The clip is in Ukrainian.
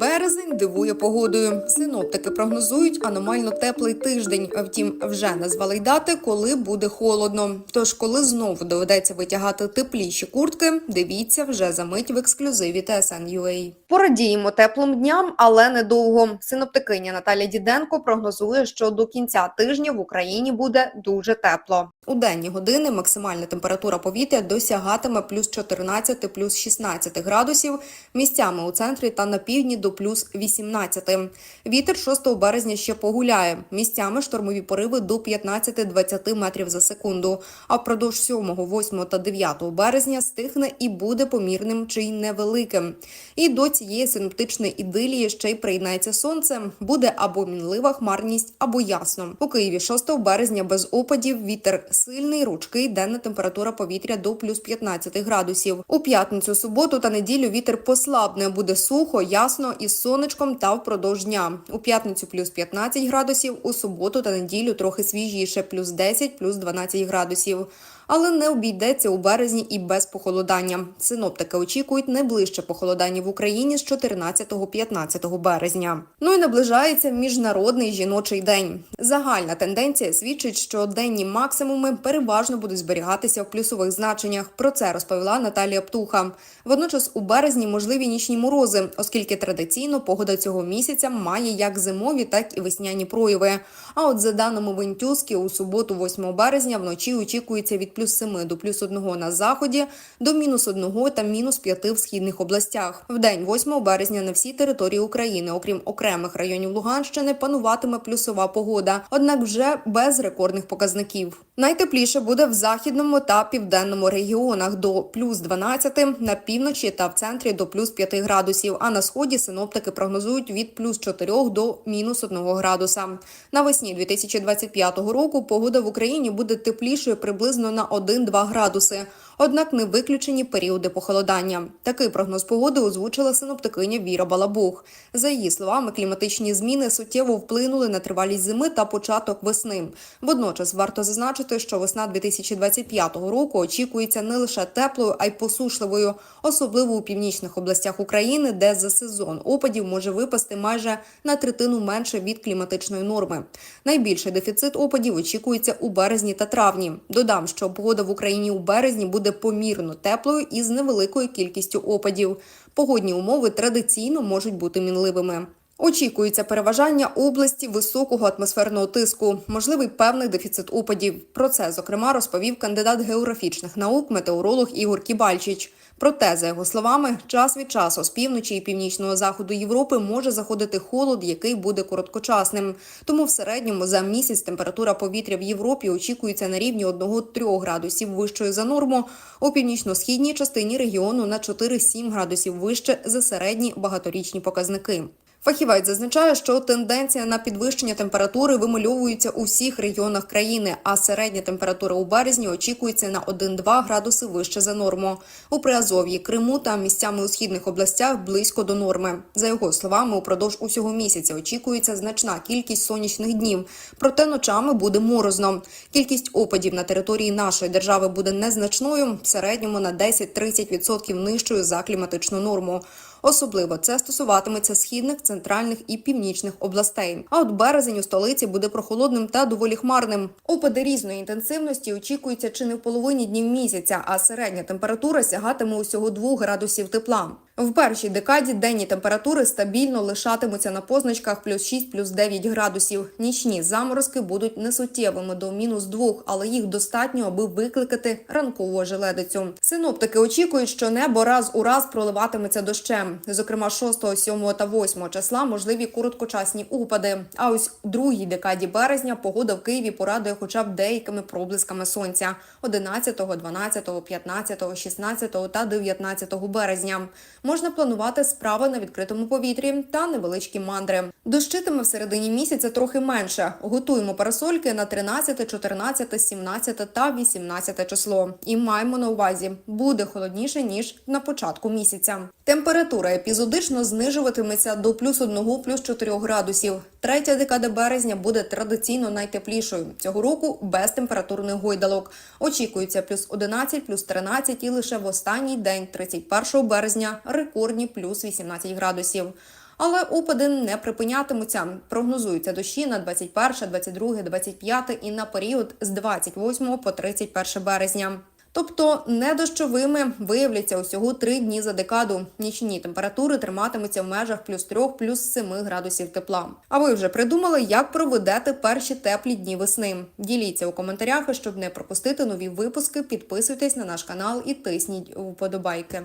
Березень дивує погодою. Синоптики прогнозують аномально теплий тиждень. Втім, вже назвали й дати, коли буде холодно. Тож, коли знову доведеться витягати тепліші куртки, дивіться вже за мить в ексклюзиві TSN.ua. Порадіємо теплим дням, але недовго. Синоптикиня Наталя Діденко прогнозує, що до кінця тижня в Україні буде дуже тепло. У денні години максимальна температура повітря досягатиме плюс 14, плюс 16 градусів, місцями у центрі та на півдні до плюс 18. Вітер 6 березня ще погуляє. Місцями штормові пориви до 15-20 метрів за секунду. А впродовж 7, 8 та 9 березня стихне і буде помірним чи й невеликим. І до цієї синоптичної ідилії ще й приєднається сонце. Буде або мінлива хмарність, або ясно. У Києві 6 березня без опадів вітер сильний, ручкий, денна температура повітря до плюс 15 градусів. У п'ятницю, суботу та неділю вітер послабне, буде сухо, ясно із сонечком та впродовж дня. У п'ятницю плюс 15 градусів, у суботу та неділю трохи свіжіше, плюс 10, плюс 12 градусів. Але не обійдеться у березні і без похолодання. Синоптики очікують найближче похолодання в Україні з 14-15 березня. Ну і наближається міжнародний жіночий день. Загальна тенденція свідчить, що денні максимуми переважно будуть зберігатися в плюсових значеннях. Про це розповіла Наталія Птуха. Водночас у березні можливі нічні морози, оскільки традиційно погода цього місяця має як зимові, так і весняні прояви. А от за даними Вентюски, у суботу, 8 березня, вночі очікується від плюс 7 до плюс 1 на заході, до мінус 1 та мінус 5 в східних областях. В день 8 березня на всій території України, окрім окремих районів Луганщини, пануватиме плюсова погода, однак вже без рекордних показників. Найтепліше буде в західному та південному регіонах до плюс 12, на півночі та в центрі до плюс 5 градусів. А на сході синоптики прогнозують від плюс 4 до мінус 1 градуса. Навесні 2025 року погода в Україні буде теплішою приблизно на 1-2 градуси. Однак не виключені періоди похолодання. Такий прогноз погоди озвучила синоптикиня Віра Балабух. За її словами, кліматичні зміни суттєво вплинули на тривалість зими та початок весни. Водночас варто зазначити, що весна 2025 року очікується не лише теплою, а й посушливою, особливо у північних областях України, де за сезон опадів може випасти майже на третину менше від кліматичної норми. Найбільший дефіцит опадів очікується у березні та травні. Додам, що погода в Україні у березні буде помірно теплою і з невеликою кількістю опадів. Погодні умови традиційно можуть бути мінливими. Очікується переважання області високого атмосферного тиску, можливий певний дефіцит опадів. Про це зокрема розповів кандидат географічних наук, метеоролог Ігор Кібальчич. Проте, за його словами, час від часу з півночі і північного заходу Європи може заходити холод, який буде короткочасним. Тому в середньому за місяць температура повітря в Європі очікується на рівні 1-3 градусів вищою за норму. У північно-східній частині регіону на 4-7 градусів вище за середні багаторічні показники. Фахівець зазначає, що тенденція на підвищення температури вимальовується у всіх регіонах країни, а середня температура у березні очікується на 1-2 градуси вище за норму. У Приазов'ї, Криму та місцями у східних областях близько до норми. За його словами, упродовж усього місяця очікується значна кількість сонячних днів, проте ночами буде морозно. Кількість опадів на території нашої держави буде незначною, в середньому на 10-30% нижчою за кліматичну норму. Особливо це стосуватиметься східних, центральних і північних областей. А от березень у столиці буде прохолодним та доволі хмарним. Опади різної інтенсивності очікуються чи не в половині днів місяця, а середня температура сягатиме усього 2 градусів тепла. В першій декаді денні температури стабільно лишатимуться на позначках плюс 6, плюс 9 градусів. Нічні заморозки будуть несуттєвими до мінус 2, але їх достатньо, аби викликати ранкову ожеледицю. Синоптики очікують, що небо раз у раз проливатиметься дощем. Зокрема, 6, 7 та 8 числа можливі короткочасні упади. А ось у другій декаді березня погода в Києві порадує хоча б деякими проблисками сонця 11, 12, 15, 16 та 19 березня можна планувати справи на відкритому повітрі та невеличкі мандри. Дощитиме в середині місяця трохи менше. Готуємо парасольки на 13, 14, 17 та 18 число. І маємо на увазі, буде холодніше ніж на початку місяця. Температура епізодично знижуватиметься до плюс 1, плюс 4 градусів. Третя декада березня буде традиційно найтеплішою. Цього року без температурних гойдалок. Очікується плюс 11, плюс 13 і лише в останній день, 31 березня, рекордні плюс 18 градусів. Але опади не припинятимуться. Прогнозуються дощі на 21, 22, 25 і на період з 28 по 31 березня. Тобто недощовими виявляться усього три дні за декаду. Нічні температури триматимуться в межах плюс 3, плюс 7 градусів тепла. А ви вже придумали, як проведете перші теплі дні весни? Діліться у коментарях, щоб не пропустити нові випуски. Підписуйтесь на наш канал і тисніть вподобайки.